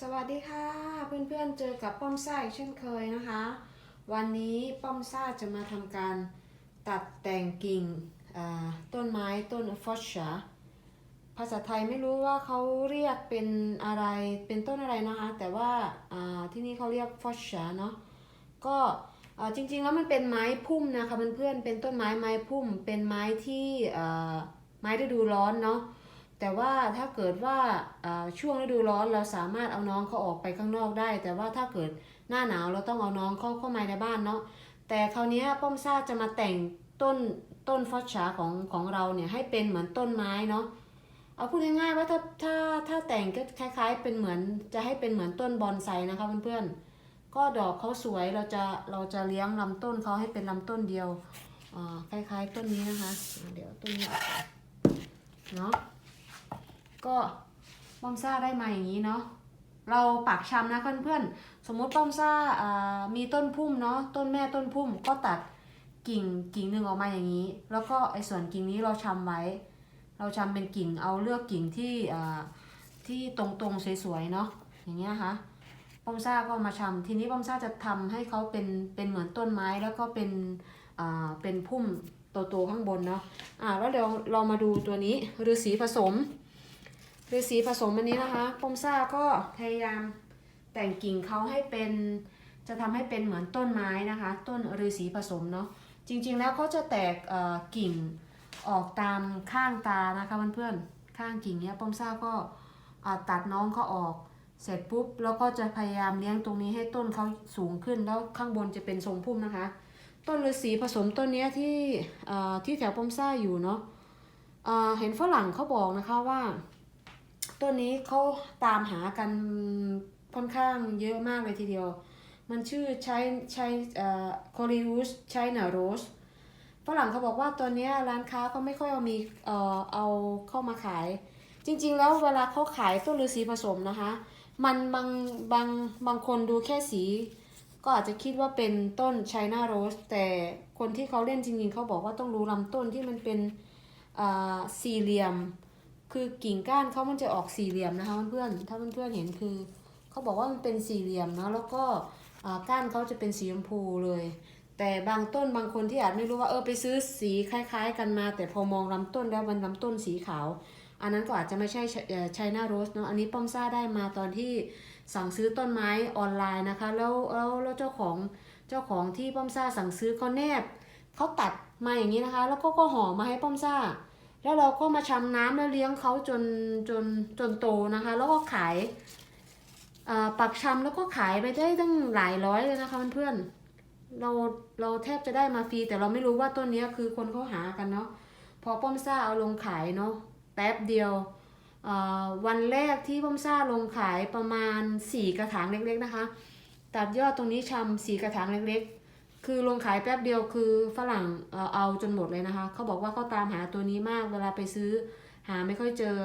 สวัสดีค่ะเพื่อนๆเจอกับป้อมซ่าอีกเช่นเคยนะคะ วันนี้ป้อมซ่าจะมาทำการตัดแต่งกิ่งต้นไม้ต้นฟอสชาภาษาไทยไม่รู้ว่าเขาเรียกเป็นอะไรเป็นต้นอะไรนะคะ แต่ว่าที่นี่เขาเรียกฟอสชาเนาะก็จริงๆแล้วมันเป็นไม้พุ่มนะคะเพื่อนๆเป็นต้นไม้ไม้พุ่ม เป็นไม้ที่ไม้ฤดูร้อนเนาะ แต่ว่าถ้าเกิดว่าช่วงฤดูร้อนเราสามารถเอาน้องเขาออกไปข้างนอกได้ แต่ว่าถ้าเกิดหน้าหนาวเราต้องเอาน้องเข้าเข้ามาในบ้านเนาะแต่คราวนี้ป้อมซ่าจะมาแต่งต้นต้นฟอสชาของของเราเนี่ยให้เป็นเหมือนต้นไม้เนาะเอาพูดง่ายๆว่าถ้าถ้าถ้าแต่งก็คล้าย ๆ เป็นเหมือนจะให้เป็นเหมือนต้นบอนไซนะคะเพื่อนๆก็ดอกเขาสวยเราจะเราจะเลี้ยงลำต้นเขาให้เป็นลำต้นเดียวอ่าคล้ายๆต้นนี้นะคะ เดี๋ยวต้นนี้เนาะ ก็ป้อมซ่าได้มาอย่างนี้เนาะเราปักชำนะเพื่อนๆ สมมติป้อมซ่าอ่ามีต้นพุ่มเนาะต้นแม่ต้นพุ่มก็ตัดกิ่งกิ่งหนึ่งออกมาอย่างนี้ แล้วก็ไอ้ส่วนกิ่งนี้เราชำไว้ เราชำเป็นกิ่งเอาเลือกกิ่งที่อ่าที่ตรงๆสวยๆเนาะอย่างเงี้ยนะคะป้อมซ่าก็มาชำทีนี้ป้อมซ่าจะทำให้เขาเป็นเป็นเหมือนต้นไม้แล้วก็เป็นอ่าเป็นพุ่มโตๆข้างบนเนาะอ่าแล้วเดี๋ยวเรามาดูตัวนี้ฤาษีผสม ฤาษีผสมอันนี้นะคะปมซ่าก็พยายามแต่งกิ่งเขาให้เป็นจะทำให้เป็นเหมือนต้นไม้นะคะ ต้นฤาษีผสมเนาะจริงๆแล้วเขาจะแตกกิ่งออกตามข้างตานะคะเพื่อนๆข้างกิ่งเนี้ยปมซ่าก็ตัดน้องเขาออกเสร็จปุ๊บแล้วก็จะพยายามเลี้ยงตรงนี้ให้ต้นเขาสูงขึ้นแล้วข้างบนจะเป็นทรงพุ่มนะคะ ต้นฤาษีผสมต้นเนี้ยที่ที่แถวปมซ่าอยู่เนาะเห็นฝรั่งเขาบอกนะคะว่า ต้นนี้เขาตามหากันค่อนข้างเยอะมากเลยทีเดียว มันชื่อใช้ใช้เอ่อคอริอุสใช้นาโรสฝรั่งเขาบอกว่าตัวนี้ร้านค้าก็ไม่ค่อยเอามีเอ่อเอาเข้ามาขาย จริง ๆ แล้วเวลาเขาขายต้นฤาษีผสมนะคะ มันบางบางบางคนดูแค่สี ก็อาจจะคิดว่าเป็นต้นไชน่าโรสแต่คนที่เขาเล่นจริงๆเขาบอกว่าต้องดูลำต้นที่มันเป็นอ่าสี่เหลี่ยม คือกิ่งก้านเขามันจะออกสี่เหลี่ยมนะคะเพื่อนๆถ้าเพื่อนๆเห็นคือเขาบอกว่ามันเป็นสี่เหลี่ยมนะแล้วก็ก้านเขาจะเป็นสีชมพูเลย แต่บางต้นบางคนที่อาจไม่รู้ว่าเออไปซื้อสีคล้ายๆ กันมา แต่พอมองลำต้นแล้วมันลำต้นสีขาว อันนั้นก็อาจจะไม่ใช่ไชน่าโรสเนาะอันนี้ป้อมซ่าได้มาตอนที่สั่งซื้อต้นไม้ออนไลน์นะคะ แล้วแล้วแล้วเจ้าของเจ้าของที่ป้อมซ่าสั่งซื้อเขาแนบเขาตัดมาอย่างนี้นะคะ แล้วก็ก็ห่อมาให้ป้อมซ่า แล้วเราก็มาชำน้ำแล้วเลี้ยงเขาจนจนจนโตนะคะ แล้วก็ขายปักชำแล้วก็ขายไปได้ตั้งหลายร้อยเลยนะคะเพื่อนๆเราเราแทบจะได้มาฟรีแต่เราไม่รู้ว่าต้นนี้คือคนเขาหากันเนาะพอป้อมซ่าเอาลงขายเนาะแป๊บเดียววันแรกที่ป้อมซ่าลงขายประมาณสี่กระถางเล็กๆนะคะ ตัดยอดตรงนี้ชำสี่กระถางเล็กๆ คือลงขายแป๊บเดียวคือฝรั่งเออเอาจนหมดเลยนะคะ เขาบอกว่าเขาตามหาตัวนี้มากเวลาไปซื้อหาไม่ค่อยเจอ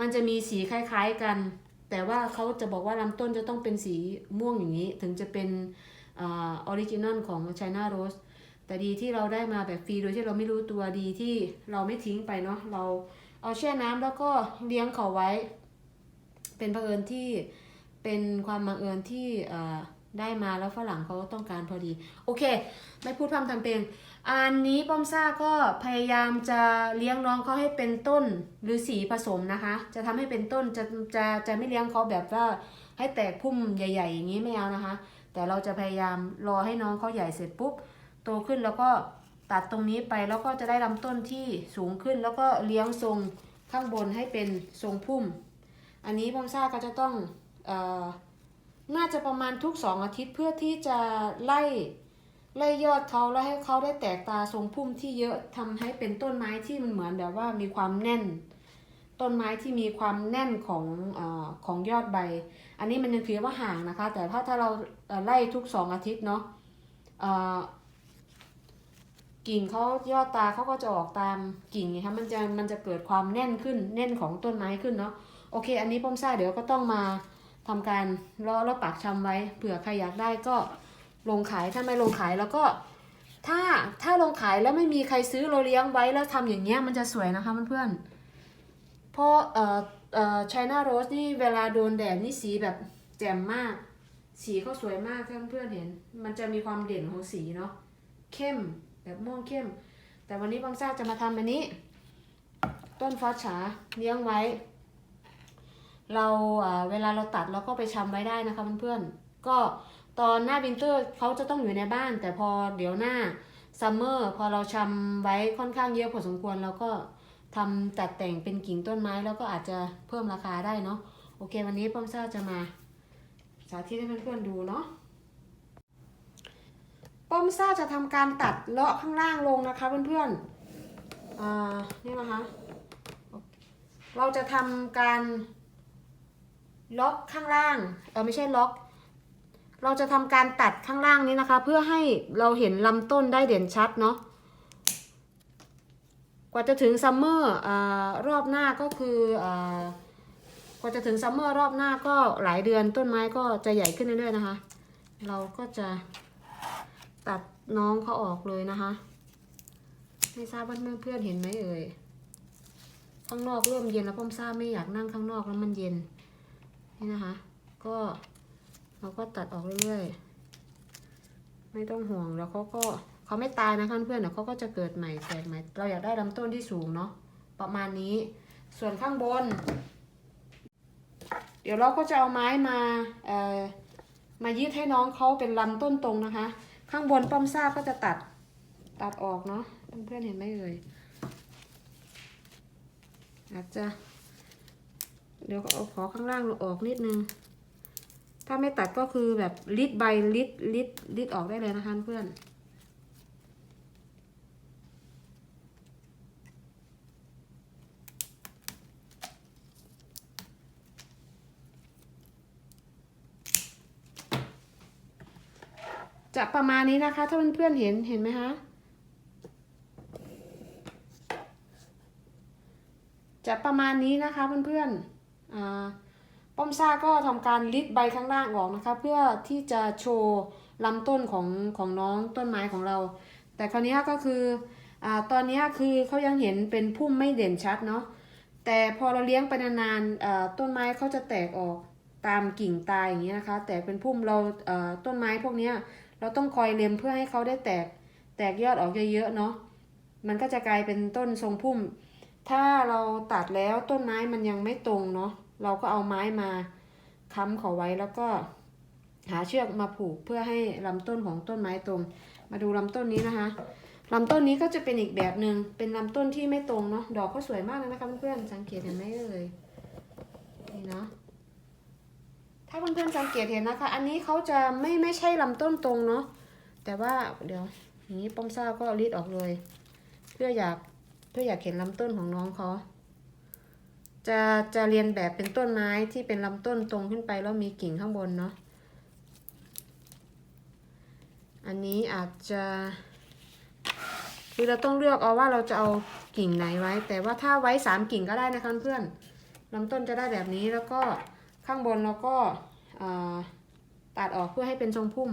มันจะมีสีคล้ายๆกัน แต่ว่าเขาจะบอกว่าลำต้นจะต้องเป็นสีม่วงอย่างนี้ ถึงจะเป็นออริจินอลของ China Rose แต่ดีที่เราได้มาแบบฟรีโดยที่เราไม่รู้ตัวดีที่เราไม่ทิ้งไปเนาะเราเอาแช่น้ำแล้วก็เลี้ยงเขาไว้ เป็นบังเอิญที่เป็นความบังเอิญที่เอ่อ ได้มาแล้วฝรั่งเขาต้องการพอดี โอเค ไม่พูดพร่ำทำเพลงอันนี้ป้อมซ่าก็พยายามจะเลี้ยงน้องเขาให้เป็นต้นหรือสีผสมนะคะ จะทำให้เป็นต้นจะจะจะไม่เลี้ยงเขาแบบว่าให้แตกพุ่มใหญ่ ๆ อย่างนี้ไม่เอานะคะ แต่เราจะพยายามรอให้น้องเขาใหญ่เสร็จปุ๊บโตขึ้นแล้วก็ตัดตรงนี้ไปแล้วก็จะได้ลำต้นที่สูงขึ้น แล้วก็เลี้ยงทรงข้างบนให้เป็นทรงพุ่ม อันนี้ป้อมซ่าก็จะต้องเอ่อ น่าจะประมาณทุกสองอาทิตย์เพื่อที่จะไล่ไล่ยอดเขาแล้วให้เขาได้แตกตาทรงพุ่มที่เยอะทำให้เป็นต้นไม้ที่มันเหมือนแบบว่ามีความแน่น ต้นไม้ที่มีความแน่นของอของยอดใบ อันนี้มันยังถือว่าห่างนะคะ แต่ถ้าถ้าเราไล่ทุกสองอาทิตย์เนาะกิ่งเขายอดตาเขาก็จะออกตามกิ่งไงคะมันจะมันจะเกิดความแน่นขึ้นแน่นของต้นไม้ขึ้นเนาะโอเค อันนี้ป้อมซ่าเดี๋ยวก็ต้องมา ทำการล้อแล้วปักชำไว้เผื่อใครอยากได้ก็ลงขายถ้าไม่ลงขายแล้วก็ถ้าถ้าลงขายแล้วไม่มีใครซื้อเราเลี้ยงไว้แล้วทำอย่างเงี้ยมันจะสวยนะคะเพื่อนๆเพราะเอ่อเอ่อ China Rose นี่เวลาโดนแดดนี่สีแบบแจ่มมาก สีเขาสวยมากถ้าเพื่อนๆเห็น มันจะมีความเด่นของสีเนาะเข้มแบบม่วงเข้ม แต่วันนี้บางซ่าจะมาทำอันนี้ ต้นฟ้าฉาเลี้ยงไว้ เราเวลาเราตัดเราก็ไปชำไว้ได้นะคะเพื่อนๆก็ตอนหน้าวินเตอร์เขาจะต้องอยู่ในบ้าน แต่พอเดี๋ยวหน้าซัมเมอร์พอเราชำไว้ค่อนข้างเยอะพอสมควรเราก็ทำตัดแต่งเป็นกิ่งต้นไม้แล้วก็อาจจะเพิ่มราคาได้เนาะโอเค วันนี้ป้อมซ่าจะมา สาธิตให้เพื่อนๆดูเนาะป้อมซ่าจะทำการตัดเลาะข้างล่างลงนะคะเพื่อนๆอ่านี่นะคะเราจะทำการ ล็อกข้างล่างเออไม่ใช่ล็อก เราจะทำการตัดข้างล่างนี้นะคะ เพื่อให้เราเห็นลำต้นได้เด่นชัดเนาะกว่าจะถึงซัมเมอร์รอบหน้าก็คืออกว่าจะถึงซัมเมอร์รอบหน้าก็หลายเดือนต้นไม้ก็จะใหญ่ขึ้นเรื่อยๆนะคะ เราก็จะตัดน้องเขาออกเลยนะคะไม่ทราบว่าเพื่อนๆเห็นไหมเอ่ยข้างนอกเริ่มเย็นแล้วพ่อมซ่าไม่อยากนั่งข้างนอกแล้วมันเย็น นี่นะคะ ก็เราก็ตัดออกเรื่อยๆ ไม่ต้องห่วงแล้วเขาก็เขาไม่ตายนะคะเพื่อนเดี๋ยวเขาก็จะเกิดใหม่แตกใหม่ เราอยากได้ลำต้นที่สูงเนาะประมาณนี้ ส่วนข้างบน เดี๋ยวเราก็จะเอาไม้มาเอ่อมายืดให้น้องเขาเป็นลำต้นตรงนะคะ ข้างบนป้อมซ่าก็จะตัดตัดออกเนาะเพื่อนเห็นไหมเอ่ยอาจจะ เดี๋ยวเอาขอข้างล่างออกนิดนึง ถ้าไม่ตัดก็คือแบบลิดใบลิดลิดลิดออกได้เลยนะคะเพื่อนจะประมาณนี้นะคะ ถ้าเพื่อนๆเห็นเห็นไหมคะจะประมาณนี้นะคะเพื่อนๆอ่า ป้อมซ่าก็ทำการลิดใบข้างล่างออกนะคะ เพื่อที่จะโชว์ลำต้นของของน้องต้นไม้ของเรา แต่คราวนี้ก็คืออตอนนี้คือเขายังเห็นเป็นพุ่มไม่เด่นชัดเนาะแต่พอเราเลี้ยงไปนานๆต้นไม้เขาจะแตกออกตามกิ่งตายอย่างนี้ยนะคะ แตกเป็นพุ่มเราต้นไม้พวกเนี้ยเราต้องคอยเล็มเพื่อให้เขาได้แตกแตกยอดออกเยอะๆเนาะมันก็จะกลายเป็นต้นทรงพุ่ม ถ้าเราตัดแล้วต้นไม้มันยังไม่ตรงเนาะเราก็เอาไม้มาค้ำเขาไว้แล้วก็หาเชือกมาผูกเพื่อให้ลำต้นของต้นไม้ตรง มาดูลำต้นนี้นะคะลำต้นนี้ก็จะเป็นอีกแบบหนึ่งเป็นลำต้นที่ไม่ตรงเนาะดอกเขาสวยมากเลยนะคะเพื่อนๆสังเกตเห็นไหมเอ่ยนี่เนาะถ้าเพื่อนๆสังเกตเห็นนะคะ อันนี้เขาจะไม่ไม่ใช่ลำต้นตรงเนาะแต่ว่าเดี๋ยวอย่างนี้ป้อมซ่าก็รีดออกเลย เพื่ออยาก เพื่อยากเห็นลำต้นของน้องเขาจะจะเรียนแบบเป็นต้นไม้ที่เป็นลำต้นตรงขึ้นไปแล้วมีกิ่งข้างบนเนาะอันนี้อาจจะคือเราต้องเลือกเอาว่าเราจะเอากิ่งไหนไว้ แต่ว่าถ้าไว้สามกิ่งก็ได้นะคะเพื่อนลำต้นจะได้แบบนี้แล้วก็ข้างบนเราก็ตัดออกเพื่อให้เป็นทรงพุ่ม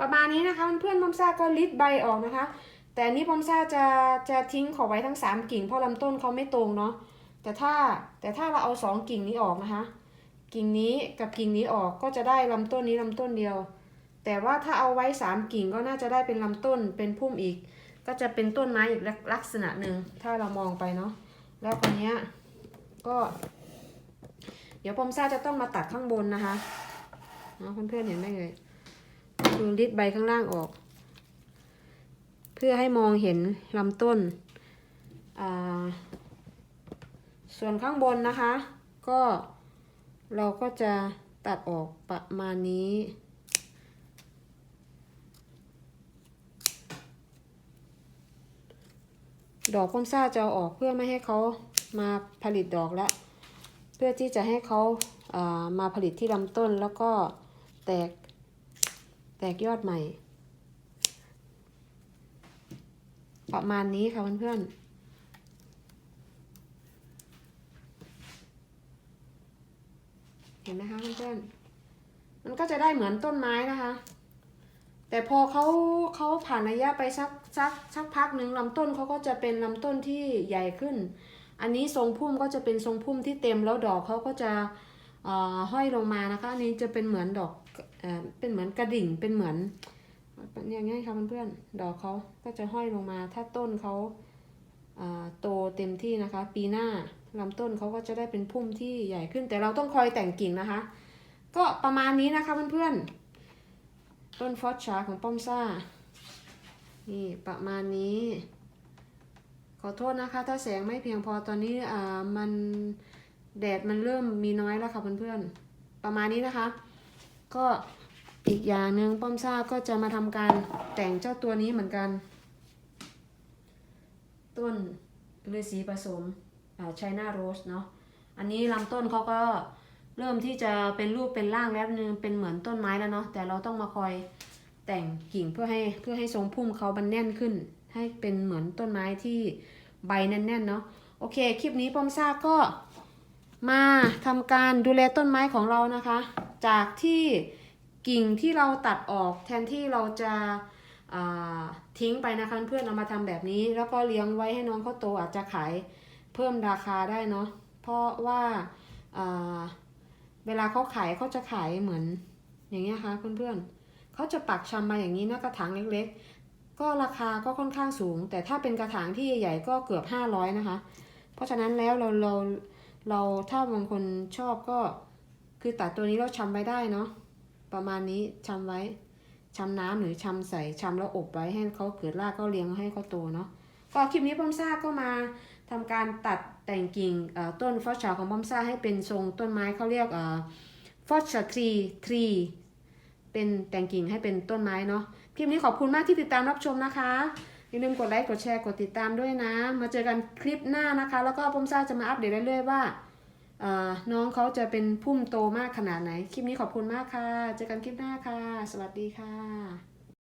ประมาณนี้นะคะเพื่อนๆพอมซ่าก็ลิดใบออกนะคะ แต่อันนี้พอมซ่าจะจะทิ้งเขาไว้ทั้งสามกิ่งเพราะลำต้นเขาไม่ตรงเนาะแต่ถ้าแต่ถ้าเราเอาสองกิ่งนี้ออกนะคะ กิ่งนี้กับกิ่งนี้ออกก็จะได้ลำต้นนี้ลำต้นเดียว แต่ว่าถ้าเอาไว้สามกิ่งก็น่าจะได้เป็นลำต้นเป็นพุ่มอีก ก็จะเป็นต้นไม้อีกลักษณะหนึ่งถ้าเรามองไปเนาะแล้วคนนี้ยก็ เดี๋ยวพอมซ่าจะต้องมาตัดข้างบนนะคะเนาะเพื่อนๆเห็นไหมเอ่ย คือริดใบข้างล่างออก เพื่อให้มองเห็นลำต้น ส่วนข้างบนนะคะ ก็เราก็จะตัดออกประมาณนี้ ดอกพ้มซ่าจะออกเพื่อไม่ให้เขามาผลิตดอกแล้ว เพื่อที่จะให้เขาเอ่อมาผลิตที่ลำต้นแล้วก็แตก ตกยอดใหม่ ประมาณนี้ค่ะเพื่อนๆเห็นไหมคะเพื่อนๆ มันก็จะได้เหมือนต้นไม้นะคะ แต่พอเขาเขาผ่านระยะไปสักสักสักพักหนึ่งลำต้นเขาก็จะเป็นลำต้นที่ใหญ่ขึ้น อันนี้ทรงพุ่มก็จะเป็นทรงพุ่มที่เต็มแล้วดอกเขาก็จะห้อยลงมานะคะ อันนี้จะเป็นเหมือนดอก เป็นเหมือนกระดิ่งเป็นเหมือนอย่างงี้ค่ะเพื่อนๆดอกเขาก็จะห้อยลงมาถ้าต้นเขาโตเต็มที่นะคะ ปีหน้าลำต้นเขาก็จะได้เป็นพุ่มที่ใหญ่ขึ้น แต่เราต้องคอยแต่งกิ่งนะคะ ก็ประมาณนี้นะคะเพื่อนๆต้นฟอสชาของป้อมซ่านี่ประมาณนี้ ขอโทษนะคะ ถ้าแสงไม่เพียงพอตอนนี้อ่ามันแดดมันเริ่มมีน้อยแล้วค่ะเพื่อนๆประมาณนี้นะคะ ก็อีกอย่างหนึ่งป้อมซ่าก็จะมาทำการแต่งเจ้าตัวนี้เหมือนกัน ต้นฤาษีผสมช i นาโรสเนาะอันนี้ลำต้นเขาก็เริ่มที่จะเป็นรูปเป็นร่างแล้วนึงเป็นเหมือนต้นไม้แล้วเนาะแต่เราต้องมาคอยแต่งกิ่งเพื่อให้เพื่อให้ทรงพุ่มเขามันแน่นขึ้น ให้เป็นเหมือนต้นไม้ที่ใบแน่นๆเนาะโอเค คลิปนี้ป้อมซ่าก็มาทำการดูแลต้นไม้ของเรานะคะ จากที่กิ่งที่เราตัดออกแทนที่เราจะาทิ้งไปนะคะเพื่อนเอามาทำแบบนี้ แล้วก็เลี้ยงไว้ให้น้องเขาโตอาจจะขายเพิ่มราคาได้เนาะเพราะว่าาเวลาเขาขายเขาจะขายเหมือนอย่างเงี้ยค่ะเพื่อนๆเขาจะปักชำมาอย่างนี้นะกระถางเล็กๆ ก็ราคาก็ค่อนข้างสูง แต่ถ้าเป็นกระถางที่ใหญ่ๆก็เกือบ500นะคะ เพราะฉะนั้นแล้วเราเราเราถ้าบางคนชอบก็ คือตัดตัวนี้เราชำไว้ได้เนาะประมาณนี้ชำไว้ชำน้ำหรือชำใส่ชำแล้วอบไว้ให้เขาเกิดรากก็เลี้ยงให้เขาโตเนาะก็คลิปนี้ป้อมซ่าก็มาทำการตัดแต่งกิ่งต้นฟอสชาของป้อมซ่าให้เป็นทรงต้นไม้เขาเรียกฟอสชาทรีทรีเป็นแต่งกิ่งให้เป็นต้นไม้เนาะคลิปนี้ขอบคุณมากที่ติดตามรับชมนะคะอย่าลืมกดไลค์กดแชร์กดติดตามด้วยนะ มาเจอกันคลิปหน้านะคะ แล้วก็ป้อมซ่าจะมาอัปเดตเรื่อยๆว่า น้องเขาจะเป็นพุ่มโตมากขนาดไหน คลิปนี้ขอบคุณมากค่ะ เจอกันคลิปหน้าค่ะ สวัสดีค่ะ